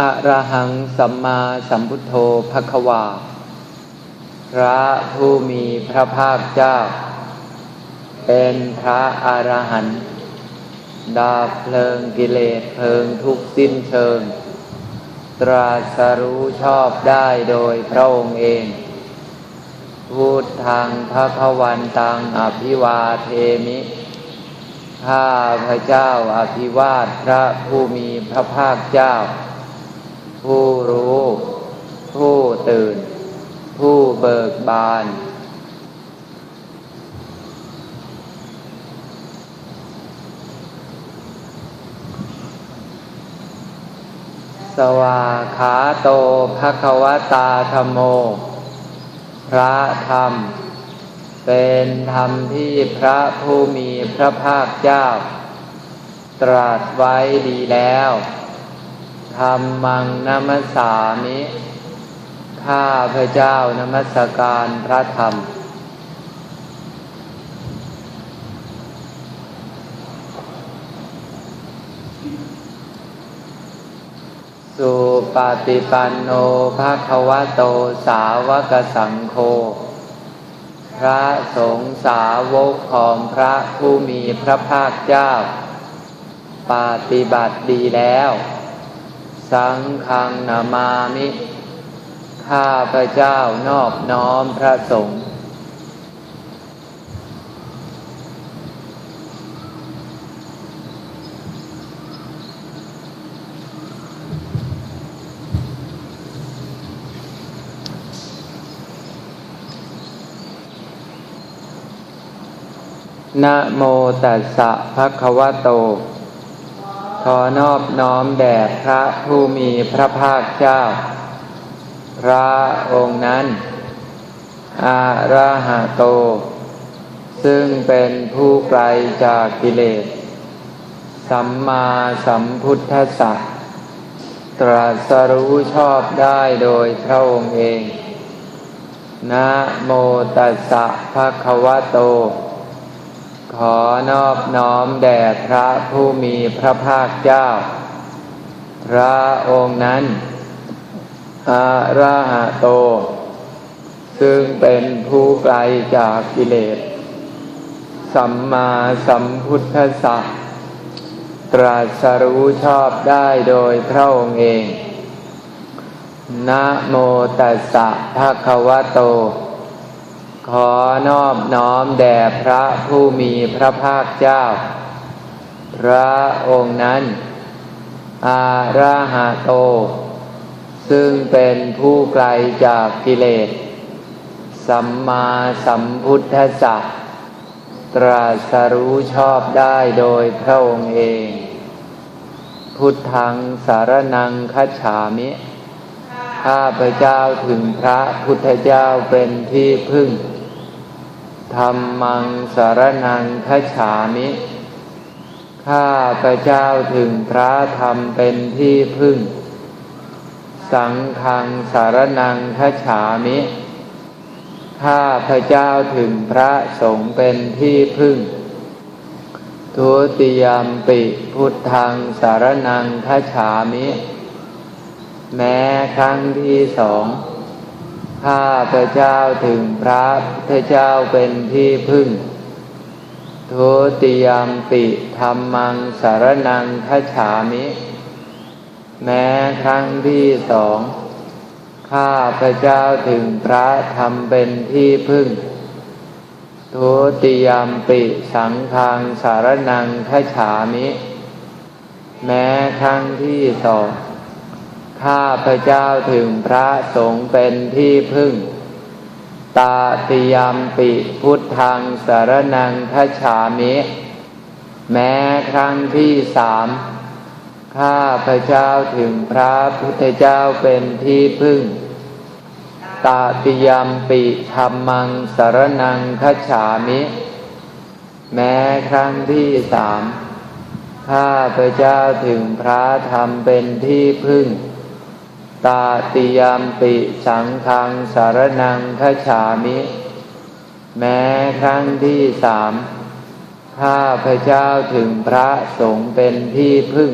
อะระหังสัมมาสัมพุทโธภควา พระผู้มีพระภาคเจ้า เป็นพระอรหันต์ดาบเพลิงกิเลสเพลิงทุกสิ้นเชิง ตรัสรู้ชอบได้โดยพระองค์เอง พูดทางพระพวันตังอภิวาเทมิข้าพระเจ้าอภิวาทพระผู้มีพระภาคเจ้า ผู้รู้ ผู้ตื่น ผู้เบิกบาน สวาขาโตภควตาธรรมโม พระธรรม เป็นธรรมที่พระผู้มีพระภาคเจ้า ตรัสไว้ดีแล้ว ธรรมังนัมสสามิ ข้าพระเจ้านมัสการพระธรรม สุปฏิปันโนภาควะโตสาวกสังโฆ พระสงฆ์สาวกของพระผู้มีพระภาคเจ้า ปฏิบัติดีแล้ว สังฆังนามามิ ข้าพระเจ้านอบน้อมพระสงฆ์นะโมตัสสะภะคะวะโต ขอนอบน้อมแด่พระผู้มีพระภาคเจ้า พระองค์นั้น อาระหะโต ซึ่งเป็นผู้ไกลจากกิเลส สัมมาสัมพุทธัสสะตรัสรู้ชอบได้โดยพระองค์เอง นะโมตัสสะภะคะวะโต ขอนอบน้อมแด่พระผู้มีพระภาคเจ้า พระองค์นั้นอาระหะโต ซึ่งเป็นผู้ไกลจากกิเลส สัมมาสัมพุทธสสะตรัสรู้ชอบได้โดยพระองค์เอง นะโมตัสสะภะคะวะโต ขอนอบน้อมแด่พระผู้มีพระภาคเจ้า พระองค์นั้น อาระหะโต ซึ่งเป็นผู้ไกลจากกิเลส สัมมาสัมพุทธสสะตรัสรู้ชอบได้โดยพระองค์เอง พุทธังสารนังคัจฉามิข้าพระเจ้าถึงพระพุทธเจ้าเป็นที่พึ่ง ธรรมังสารนังคัฉามิ ข้าพระเจ้าถึงพระธรรมเป็นที่พึ่ง สังฆังสารนังคัฉามิ ข้าพระเจ้าถึงพระสงฆ์เป็นที่พึ่ง ทุติยมปิพุทธังสารนังคัฉามิ แม้ครั้งที่สอง ข้าพระเจ้าถึงพระพุทธเจ้าเป็นที่พึ่ง ทุติยมปิธรรมังสารนังคัจฉามิ แม้ครั้งที่สองข้าพระเจ้าถึงพระธรรมเป็นที่พึ่ง ทุติยมปิสังฆังสารนังคัจฉามิ แม้ครั้งที่สอง ข้าพระเจ้าถึงพระสงฆ์เป็นที่พึ่ง ตาติยมปิพุทธังสารนังคัจฉามิ แม้ครั้งที่สามข้าพระเจ้าถึงพระพุทธเจ้าเป็นที่พึ่ง ตาติยมปิธรรมังสารนังคัจฉามิ แม้ครั้งที่สามข้าพระเจ้าถึงพระธรรมเป็นที่พึ่ง ตาติยมปิสังฆังสารนังคัจฉามิ แม้ครั้งที่สามข้าพระเจ้าถึงพระสงฆ์เป็นที่พึ่ง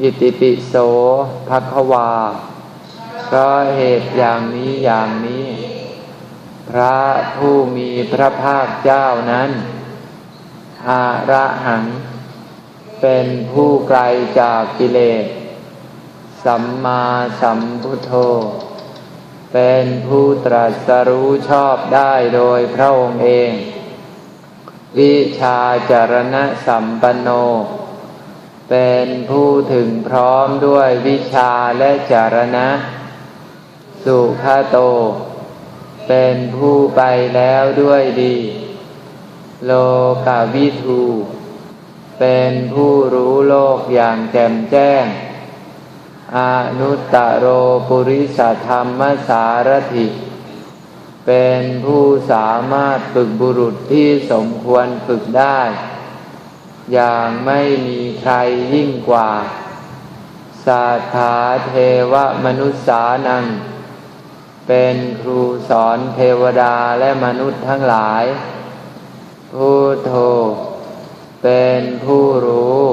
อิติปิโสภควาเพราะเหตุอย่างนี้อย่างนี้ พระผู้มีพระภาคเจ้านั้น อาระหัง เป็นผู้ไกลจากกิเลส สัมมาสัมพุทโธ เป็นผู้ตรัสรู้ชอบได้โดยพระองค์เอง วิชาจารณะสัมปันโน เป็นผู้ถึงพร้อมด้วยวิชาและจารณะ สุขโต เป็นผู้ไปแล้วด้วยดี โลกาวิทูเป็นผู้รู้โลกอย่างแจ่มแจ้ง อนุตตโรปุริสธรรมสารถิ เป็นผู้สามารถฝึกบุรุษที่สมควรฝึกได้ อย่างไม่มีใครยิ่งกว่า สาธาเทวมนุษสานัง เป็นครูสอนเทวดาและมนุษย์ทั้งหลายผู้โท เป็นผู้รู้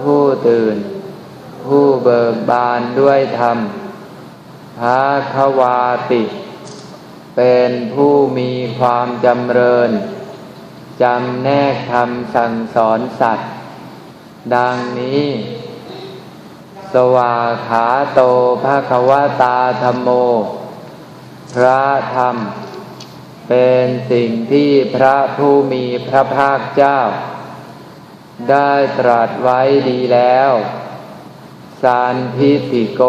ผู้ตื่น ผู้เบิกบานด้วยธรรมพระควาติ เป็นผู้มีความจำเริญจำแนกธรรมสั่งสอนสัตว์ ดังนี้ สวาขาโตภาควตาธรรมโม พระธรรม เป็นสิ่งที่พระผู้มีพระภาคเจ้า ได้ตรัสไว้ดีแล้ว สารพิติโก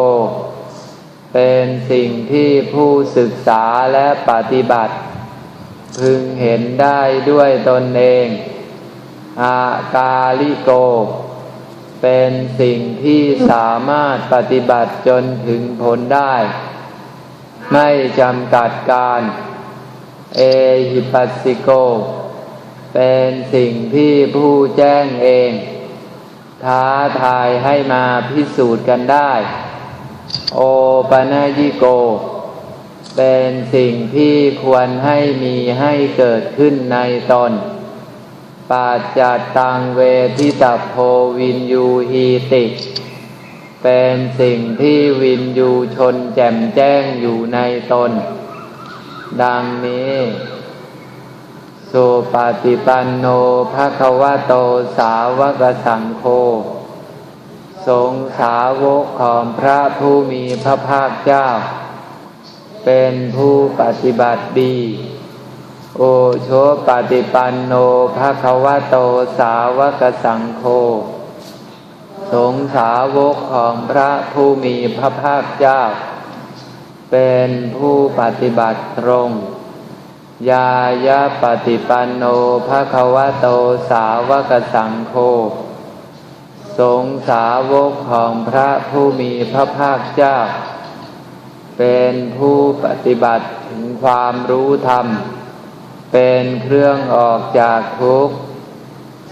เป็นสิ่งที่ผู้ศึกษาและปฏิบัติ พึงเห็นได้ด้วยตนเอง อากาลิโก เป็นสิ่งที่สามารถปฏิบัติจนถึงผลได้ ไม่จำกัดการ เอหิปัสสิโก เป็นสิ่งที่ผู้แจ้งเอง ท้าทายให้มาพิสูจน์กันได้ โอปนายิโก เป็นสิ่งที่ควรให้มีให้เกิดขึ้นในตนปัจจัตตังเวทิตาโพวินยูฮีติเป็นสิ่งที่วินยูชนแจ่มแจ้งอยู่ในตน ดังนี้ สุปฏิปันโนภะคะวะโตสาวกสังโฆสงสาวกของพระผู้มีพระภาคเจ้า เป็นผู้ปฏิบัติดี โอโชปฏิปันโนภะคะวะโตสาวกสังโฆสงสาวกของพระผู้มีพระภาคเจ้า เป็นผู้ปฏิบัติตรง ยายาปฏิปันโนภะคะวะโตสาวกสังโฆสงสาวกของพระผู้มีพระภาคเจ้า เป็นผู้ปฏิบัติถึงความรู้ธรรม เป็นเครื่องออกจากทุกข์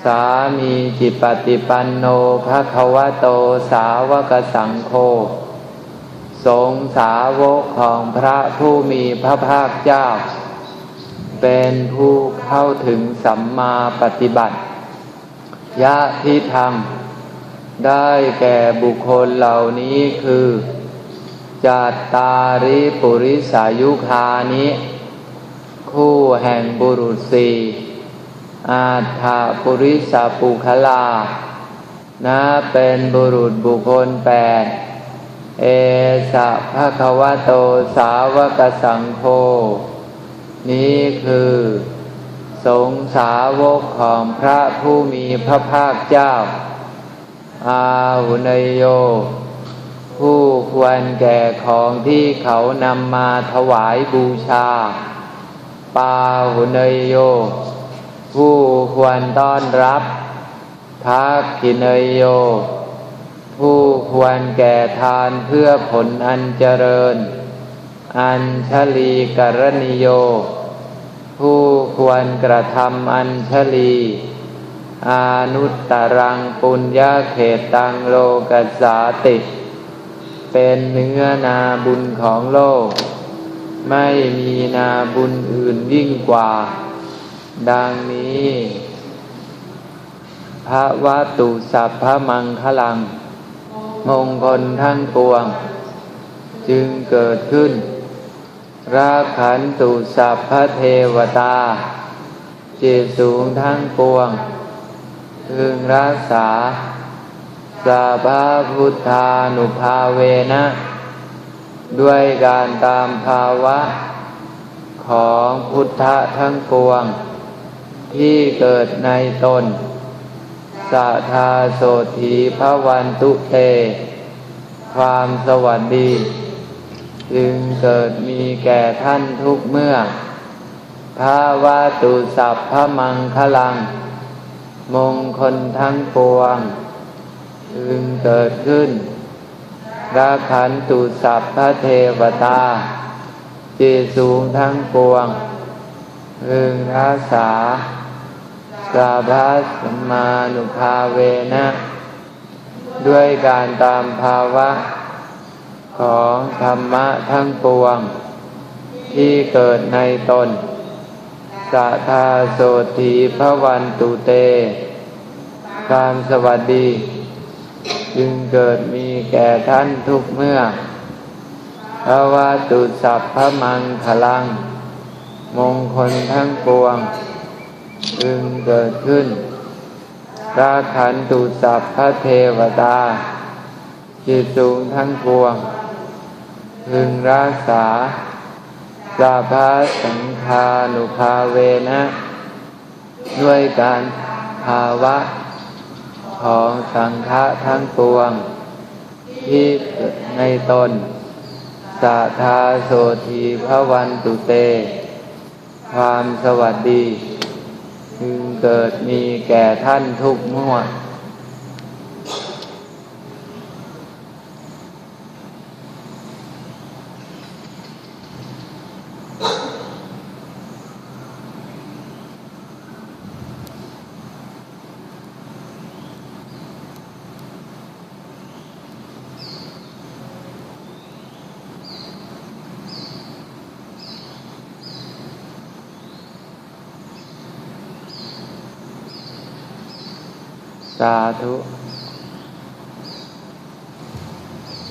สามีจิปฏิปันโนภะคะวะโตสาวกสังโฆสงสาวกของพระผู้มีพระภาคเจ้า เป็นผู้เข้าถึงสัมมาปฏิบัติ ยะทิธรรม ได้แก่บุคคลเหล่านี้คือจัตตาริปุริสายุคานิ คู่แห่งบุรุษสีอาถาปุริสปุคลานะเป็นบุรุษบุคคลแปดเอสะภะคะวะโตสาวกสังโฆ นี้คือ สงสาวกของพระผู้มีพระภาคเจ้า อาหุนโย ผู้ควรแก่ของที่เขานำมาถวายบูชา ปาหุนโย ผู้ควรต้อนรับทักขินโย ผู้ควรแก่ทานเพื่อผลอันเจริญ อัญชลีกรณิโย ผู้ควรกระทำอัญชลีอานุตตรังปุญญาเขตตังโลกัสสาติ เป็นเนื้อนาบุญของโลก ไม่มีนาบุญอื่นยิ่งกว่า ดังนี้พระวัตุสัพพมังคลัง มงคลทั้งปวง จึงเกิดขึ้น ราขันตุสัพพเทวตา จิตสูงทั้งปวง พึงรักษาสัพพพุทธานุภาเวนะ ด้วยการตามภาวะ ของพุทธะทั้งปวง ที่เกิดในตนสัทธาโสธีพระวันตุเต ความสวัสดี จึงเกิดมีแก่ท่านทุกเมื่อภาวะตุสัพพะมังคลัง มงคลทั้งปวงจึงเกิดขึ้นราขันตุสัพพะเทวตาเจสูงทั้งปวงพึงรักษาสาพัสสมมานุภาเวนะ ด้วยการตามภาวะ ของธรรมะทั้งปวง ที่เกิดในตนสัทาโสธีพระวันตุเตการสวัสดี จึงเกิดมีแก่ท่านทุกเมื่อพระวาตุสัพพมังคลัง มงคลทั้งปวง จึงเกิดขึ้นราขันตุสัพพะเทวตาจิตสูงทั้งปวง พึงรักษาสาพาสังคานุภาเวนะ ด้วยการภาวะ ของสังฆะทั้งปวง ที่ในตนสัทธาโสธีพระวันตุเต ความสวัสดีจึงเกิดมีแก่ท่านทุกเมั่ว สาธุ